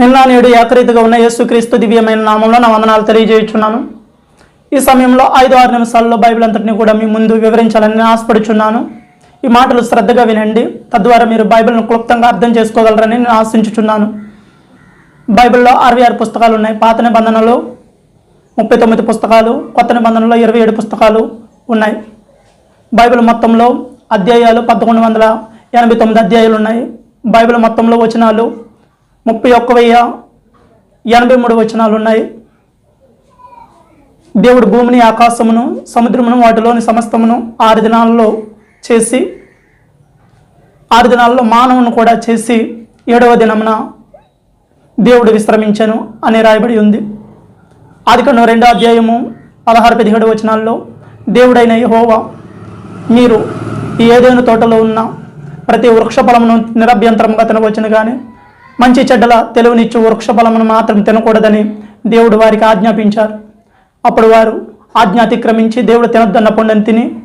నిన్న నేడు ఏకరీతిగా ఉన్న యేసుక్రీస్తు దివ్యమైన నామంలో నా వందనాలు తెలియజేయుచున్నాను. ఈ సమయంలో ఐదు ఆరు నిమిషాల్లో బైబిల్ అంతటిని కూడా మీ ముందు వివరించాలని ఆశపడుచున్నాను. ఈ మాటలు శ్రద్ధగా వినండి. తద్వారా మీరు బైబిల్ను క్లుప్తంగా అర్థం చేసుకోగలరని నేను ఆశించుచున్నాను. బైబిల్లో అరవై ఆరు పుస్తకాలు ఉన్నాయి. పాత నిబంధనలో ముప్పై తొమ్మిది పుస్తకాలు కొత్త నిబంధనలో ఇరవై ఏడు పుస్తకాలు ఉన్నాయి. బైబిల్ మొత్తంలో అధ్యాయాలు పదకొండు వందల ఎనభై తొమ్మిది అధ్యాయాలు ఉన్నాయి. బైబిల్ మొత్తంలో వచనాలు ముప్పై ఒక్క వెయ్యి ఎనభై మూడు వచనాలు ఉన్నాయి దేవుడు భూమిని ఆకాశమును సముద్రమును వాటిలోని సమస్తమును ఆరు దినాలలో చేసి ఆరు దినాల్లో మానవును కూడా చేసి ఏడవ దినమున దేవుడు విశ్రమించను అని రాయబడి ఉంది. ఆదికాండం రెండో అధ్యాయము పదహారు పదిహేడు వచనాల్లో దేవుడైన యహోవా మీరు ఏదైనా తోటలో ఉన్న ప్రతి వృక్ష ఫలమును నిరభ్యంతరంగా తినవచ్చును కానీ మంచి చెడ్డల తెలివినిచ్చు వృక్ష ఫలమును మాత్రం తినకూడదని దేవుడు వారికి ఆజ్ఞాపించారు. అప్పుడు వారు ఆజ్ఞ అతిక్రమించి దేవుడు తినొద్దన్న పండుని తిని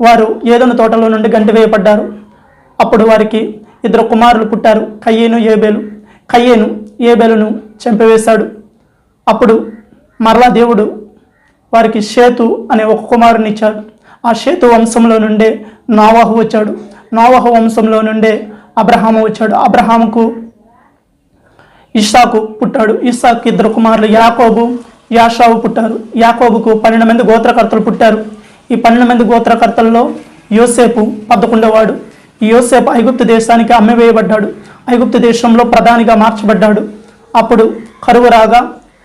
వారు ఏదైనా తోటలో నుండి గంటి వేయబడ్డారు. అప్పుడు వారికి ఇద్దరు కుమారులు పుట్టారు కయ్యేను ఏబేలు. కయ్యేను ఏబేలును చంపివేశాడు. అప్పుడు మరలా దేవుడు వారికి షేతు అనే ఒక కుమారుని ఇచ్చాడు. ఆ షేతు వంశంలో నుండే నోవాహు వచ్చాడు. నోవాహు వంశంలో నుండే అబ్రహాము వచ్చాడు. అబ్రహాముకు ఇషాకు పుట్టాడు. ఇషాకు ఇద్దరు కుమారులు యాకోబు యాషావు పుట్టారు. యాకోబుకు పన్నెండు మంది గోత్రకర్తలు పుట్టారు. ఈ పన్నెండు మంది గోత్రకర్తల్లో యోసేపు పదకొండవాడు. ఈ యోసేపు ఐగుప్తు దేశానికి అమ్మివేయబడ్డాడు. ఐగుప్తు దేశంలో ప్రధానిగా మార్చబడ్డాడు. అప్పుడు కరువు రాగా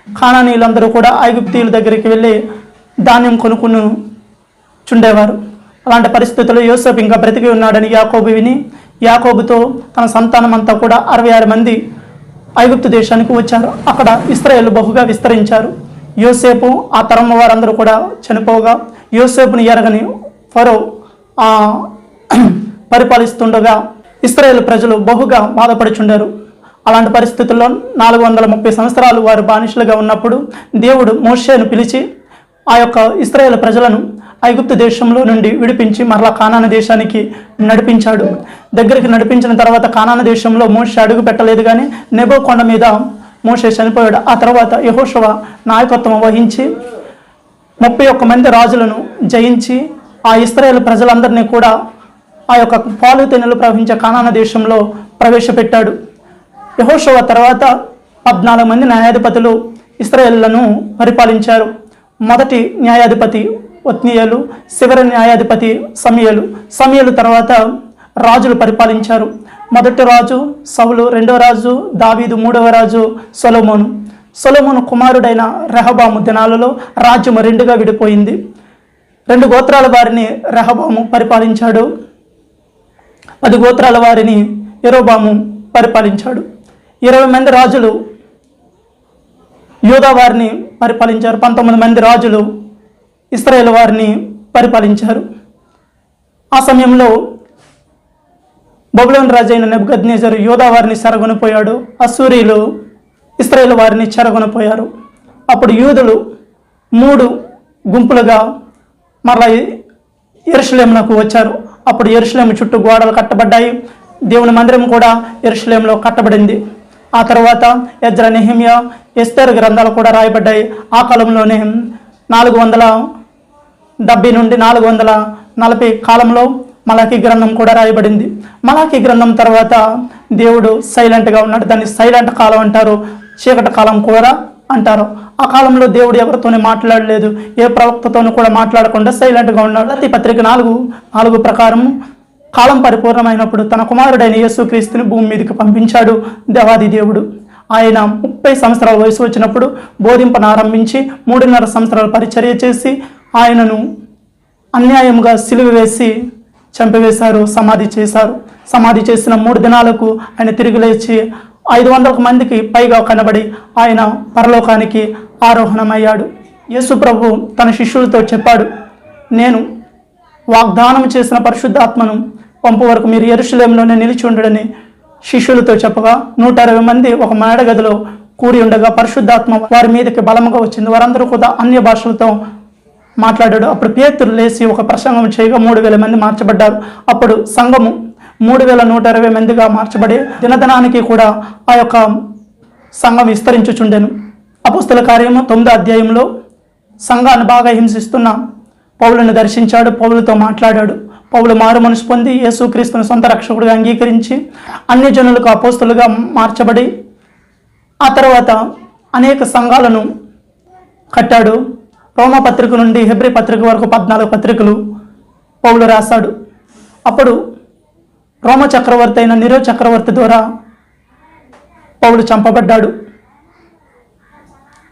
ఖానానీయులందరూ కూడా ఐగుప్తీయుల దగ్గరికి వెళ్ళి ధాన్యం కొనుక్కును చుండేవారు. అలాంటి పరిస్థితుల్లో యోసేపు ఇంకా బ్రతికి ఉన్నాడని యాకోబు విని యాకోబుతో తన సంతానం అంతా కూడా అరవై ఆరు మంది ఐగుప్తు దేశానికి వచ్చారు. అక్కడ ఇస్రాయేల్ బహుగా విస్తరించారు. యోసేపు ఆ తరం వారందరూ కూడా చనిపోగా యోసేపుని ఎరగని ఫరో పరిపాలిస్తుండగా ఇస్రాయేల్ ప్రజలు బహుగా బాధపడుచుండారు. అలాంటి పరిస్థితుల్లో నాలుగు వందల ముప్పై సంవత్సరాలు వారు బానిసలుగా ఉన్నప్పుడు దేవుడు మోషేను పిలిచి ఆ యొక్క ఇస్రాయేల్ ప్రజలను ఐగుప్తు దేశంలో నుండి విడిపించి మరలా కానాన దేశానికి నడిపించాడు. దగ్గరికి నడిపించిన తర్వాత కానాన దేశంలో మోషే అడుగు పెట్టలేదు కానీ నెబో కొండ మీద మోషే చనిపోయాడు. ఆ తర్వాత యహోషవ నాయకత్వం వహించి ముప్పై ఒక్క మంది రాజులను జయించి ఆ ఇస్రాయేల్ ప్రజలందరినీ కూడా ఆ యొక్క పాలు ప్రవహించే కానాన దేశంలో ప్రవేశపెట్టాడు. యహోషవ తర్వాత పద్నాలుగు మంది న్యాయాధిపతులు ఇస్రాయేళ్ళను పరిపాలించారు. మొదటి న్యాయాధిపతి ఒత్నీయలు శివర న్యాయాధిపతి సమయలు. సమయలు తర్వాత రాజులు పరిపాలించారు. మొదటి రాజు సౌలు రెండవ రాజు దావీదు మూడవ రాజు సొలమోను. సొలమోను కుమారుడైన రెహబాము దినాలలో రాజ్యము రెండుగా విడిపోయింది. రెండు గోత్రాల వారిని రెహబాము పరిపాలించాడు. పది గోత్రాల వారిని ఎరోబాము పరిపాలించాడు. ఇరవై మంది రాజులు యూదా వారిని పరిపాలించారు. పంతొమ్మిది మంది రాజులు ఇస్రాయేల్ వారిని పరిపాలించారు. ఆ సమయంలో బబులోన్ రాజైన అయిన నెబ్గద్నేజరు యోధా వారిని చెరగొనిపోయాడు. అసూరీలు ఇస్రాయేల్ వారిని చెరగొనిపోయారు. అప్పుడు యూదులు మూడు గుంపులుగా మరలా ఎరుషలేమునకు వచ్చారు. అప్పుడు ఎరుషలేము చుట్టూ గోడలు కట్టబడ్డాయి. దేవుని మందిరం కూడా ఎరుషలేంలో కట్టబడింది. ఆ తర్వాత ఎజ్ర నెహిమియా ఎస్తేర్ గ్రంథాలు కూడా రాయబడ్డాయి. ఆ కాలంలోనే నాలుగు వందల డెబ్బై నుండి నాలుగు వందల నలభై కాలంలో మలాఖీ గ్రంథం కూడా రాయబడింది. మలాఖీ గ్రంథం తర్వాత దేవుడు సైలెంట్గా ఉన్నాడు. దాన్ని సైలెంట్ కాలం అంటారు చీకటి కాలం కూడా అంటారు. ఆ కాలంలో దేవుడు ఎవరితోనే మాట్లాడలేదు ఏ ప్రవక్తతోనూ కూడా మాట్లాడకుండా సైలెంట్గా ఉన్నాడు. అతి పత్రిక నాలుగు నాలుగు ప్రకారం కాలం పరిపూర్ణమైనప్పుడు తన కుమారుడైన యేసుక్రీస్తుని భూమి మీదకి పంపించాడు దేవాది దేవుడు. ఆయన ముప్పై సంవత్సరాల వయసు వచ్చినప్పుడు బోధింపనారంభించి మూడున్నర సంవత్సరాలు పరిచర్య చేసి ఆయనను అన్యాయముగా సిలువ వేసి చంపివేశారు సమాధి చేశారు. సమాధి చేసిన మూడు దినాలకు ఆయన తిరిగి లేచి ఐదు వందల మందికి పైగా కనబడి ఆయన పరలోకానికి ఆరోహణమయ్యాడు. యేసు ప్రభు తన శిష్యులతో చెప్పాడు నేను వాగ్దానం చేసిన పరిశుద్ధాత్మను పంపు వరకు మీరు ఎరుషలేంలోనే నిలిచి ఉండడని శిష్యులతో చెప్పగా నూట అరవై మంది ఒక మేడగదిలో కూడి ఉండగా పరిశుద్ధాత్మ వారి మీదకి బలముగా వచ్చింది. వారందరూ కూడా అన్య భాషలతో మాట్లాడాడు. అప్పుడు పేతురు లేచి ఒక ప్రసంగం చేయగా మూడు వేల మంది మార్చబడ్డారు. అప్పుడు సంఘము మూడు వేల నూట ఇరవై మందిగా మార్చబడి దినదినానికి కూడా ఆ యొక్క సంఘం విస్తరించుచుండెను. అపుస్తల కార్యము తొమ్మిదో అధ్యాయంలో సంఘాన్ని బాగా హింసిస్తున్న పౌలను దర్శించాడు. పౌలతో మాట్లాడాడు. పౌలు మారు మనసు పొంది యేసుక్రీస్తుని సొంత రక్షకుడిగా అంగీకరించి అన్ని జనులకు అపోస్తులుగా మార్చబడి ఆ తర్వాత అనేక సంఘాలను కట్టాడు. రోమ పత్రిక నుండి హెబ్రి పత్రిక వరకు పద్నాలుగు పత్రికలు పౌలు రాశాడు. అప్పుడు రోమ చక్రవర్తి అయిన నిరో చక్రవర్తి ద్వారా పౌలు చంపబడ్డాడు.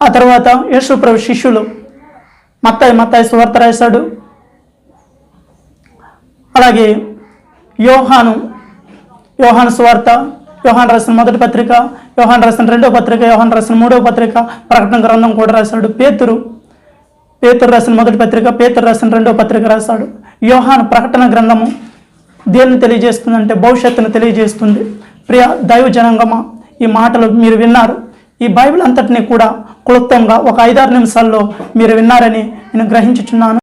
ఆ తర్వాత యేసుప్రభు శిష్యులు మత్తాయి మత్తాయి సువార్త రాశాడు. అలాగే యోహాను యోహాను సువార్త యోహాన్ రాసిన మొదటి పత్రిక యోహాన్ రాసిన రెండో పత్రిక యోహాన్ రాసిన మూడో పత్రిక ప్రకటన గ్రంథం కూడా రాశాడు. పేతురు పేతురు రాసిన మొదటి పత్రిక పేతురు రాసిన రెండో పత్రిక రాశాడు. యోహాన్ ప్రకటన గ్రంథము దేన్ని తెలియజేస్తుందంటే భవిష్యత్తును తెలియజేస్తుంది. ప్రియ దైవ జనంగమా ఈ మాటలు మీరు విన్నారు. ఈ బైబిల్ అంతటినీ కూడా క్లుప్తంగా ఒక ఐదారు నిమిషాల్లో మీరు విన్నారని నేను గ్రహించుచున్నాను.